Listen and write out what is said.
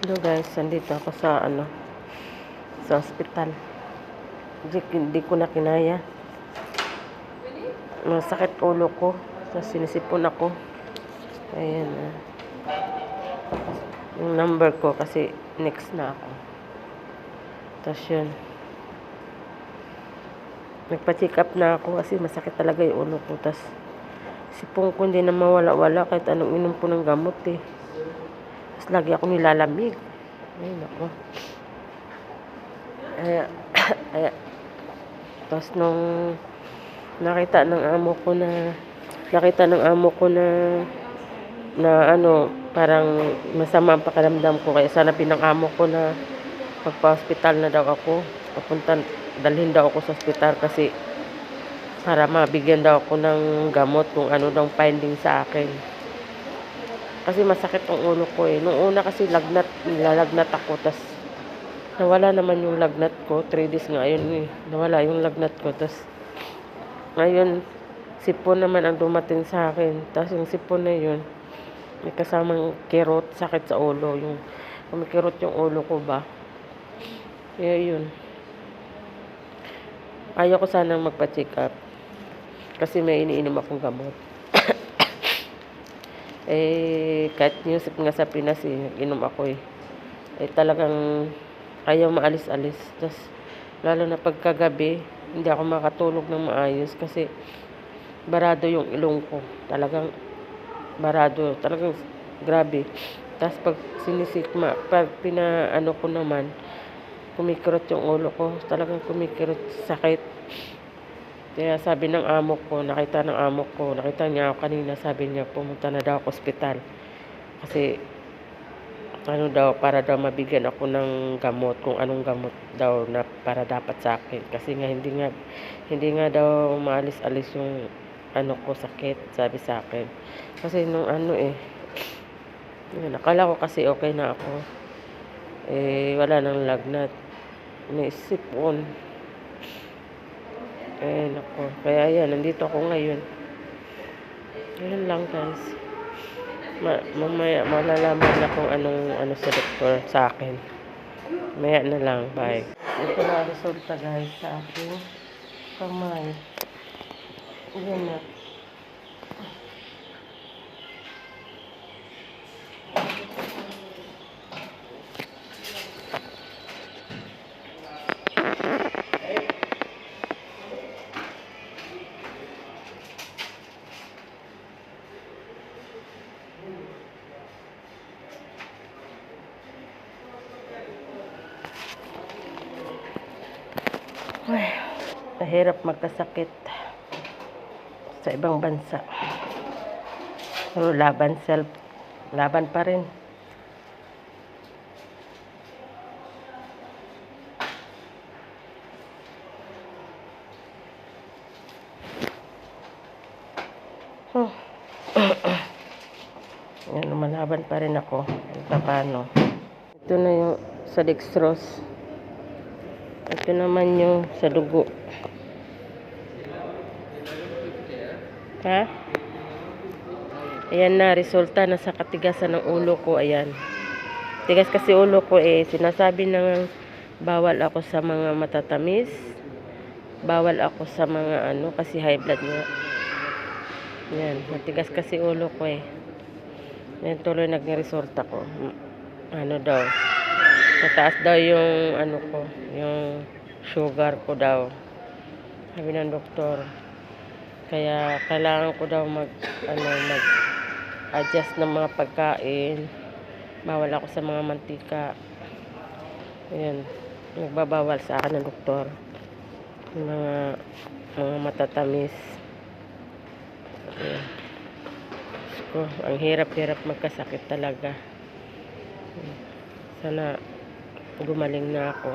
Hello guys, nandito ako sa ano sa ospital. Hindi, hindi ko na kinaya. Masakit ulo ko. Tapos sinisipon ako. Ayan ah. Yung number ko kasi next na ako. Tapos yun. Nagpa-check up na ako kasi masakit talaga yung ulo ko. Tapos sipon ko hindi na mawala-wala kahit anong inom ko ng gamot eh. Tapos lagi ako nilalamig. Ay, nako. Ay, ay, tapos nung nakita ng amo ko na nakita ng amo ko na na ano parang masama ang pakiramdam ko kaya sana pinang-amo ko na magpa-hospital na daw ako papunta dalhin daw ako sa hospital kasi para mabigyan daw ako ng gamot kung ano daw finding sa akin kasi masakit ang ulo ko eh. Nung una kasi lagnat nilalagnat ako tas nawala naman yung lagnat ko. 3 days nga yun eh. Nawala yung lagnat ko tas ngayon sipon naman ang dumating sa akin. Tas yung sipon na yun may kasamang kirot sakit sa ulo. Yung kumikirot yung ulo ko ba? Kaya yun. Ayaw ko sanang magpa-check up. Kasi may iniinom akong gamot eh kahit music nga sa Pinas eh inom ako eh. Eh talagang ayaw maalis-alis. Tas lalo na pagkagabi hindi ako makatulog ng maayos kasi barado yung ilong ko. Talagang barado. Talagang grabe. Tas pag sinisikma pag pinaano ko naman kumikirot yung ulo ko. Talagang kumikirot sakit kaya sabi ng amo ko, nakita ng amo ko, nakita niya ako kanina, sabi niya pumunta na daw ako ospital. Kasi ano daw, para daw mabigyan ako ng gamot, kung anong gamot daw na para dapat sa akin. Kasi nga hindi nga hindi nga daw maalis-alis yung ano ko sakit, sabi sa akin. Kasi nung ano eh, yun, akala ko kasi okay na ako. Eh, wala nang lagnat. May sipon. Eh, nako. Kaya yan, nandito ako ngayon. Ganun lang, guys. Ma mamaya, malalaman na kung anong ano sa doktor sa akin. Maya na lang. Bye. Ito na resulta, guys, sa aking kamay. Yan. Ay, mahirap magkasakit sa ibang bansa. Pero laban self, laban pa rin. Oh. Yan, lumalaban pa rin ako. Kahit paano. Ito na yung sa dextrose. Ito naman yung sa dugo. Ha? Ayan na, resulta na sa katigasan ng ulo ko. Ayan. Tigas kasi ulo ko eh. Sinasabi ng bawal ako sa mga matatamis. Bawal ako sa mga ano kasi high blood nga. Ayan. Matigas kasi ulo ko eh. Ayan tuloy nag-resort ako. Ano daw. Mataas daw yung ano ko, yung sugar ko daw. Sabi ng doktor. Kaya kailangan ko daw mag ano mag adjust ng mga pagkain. Bawal ako sa mga mantika. Ayan. Nagbabawal sa akin ng doktor. Mga mga matatamis. Ayan. Ang hirap-hirap magkasakit talaga. Sana gumaling na ako.